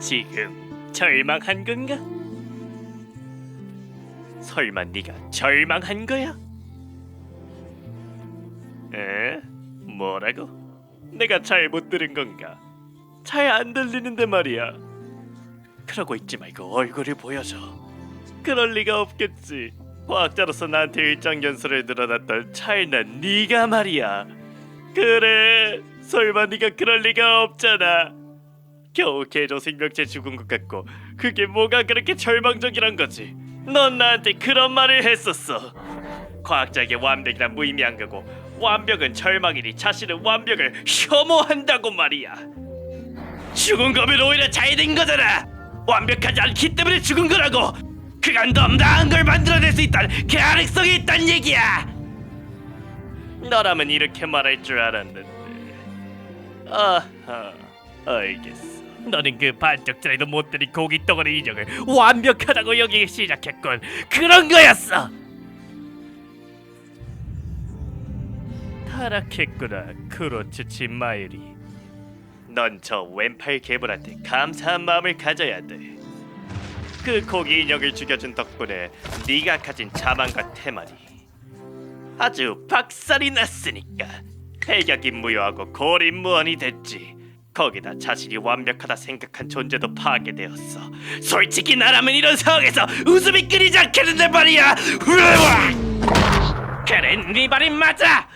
지금 절망한 건가? 설마 네가 절망한 거야? 에? 뭐라고? 내가 잘 못 들은 건가? 잘 안 들리는데 말이야. 그러고 있지 말고 얼굴을 보여줘. 그럴 리가 없겠지. 과학자로서 나한테 일장 연설을 늘어놨던 찰난 네가 말이야. 그래. 설마 네가 그럴 리가 없잖아. 겨우 개조 생명체 죽은 것 같고 그게 뭐가 그렇게 절망적이란 거지. 넌 나한테 그런 말을 했었어. 과학자에게 완벽이란 무의미한 거고 완벽은 절망이니 자신은 완벽을 혐오한다고 말이야. 죽은 거면 오히려 잘 된 거잖아. 완벽하지 않기 때문에 죽은 거라고. 그간 더 나은 걸 만들어낼 수 있다는 가능성이 있단 얘기야. 너라면 이렇게 말할 줄 알았는데. 아하, 알겠어. 너는 그 반쪽짜리도 못 들인 고기 덩어리 인형을 완벽하다고 여기기 시작했군. 그런 거였어. 타락했구나, 크로츠치 마유리. 넌저 왼팔 개불한테 감사한 마음을 가져야 돼. 그 고기 인형을 죽여준 덕분에 네가 가진 자만과 태만이 아주 박살이 났으니까 해격이 무효하고 고립무원이 됐지. 거기다 자신이 완벽하다 생각한 존재도 파괴되었어. 솔직히 나라면 이런 상황에서 웃음이 끊이지 않겠는데 말이야. 으아! 그래, 네 말이 맞아.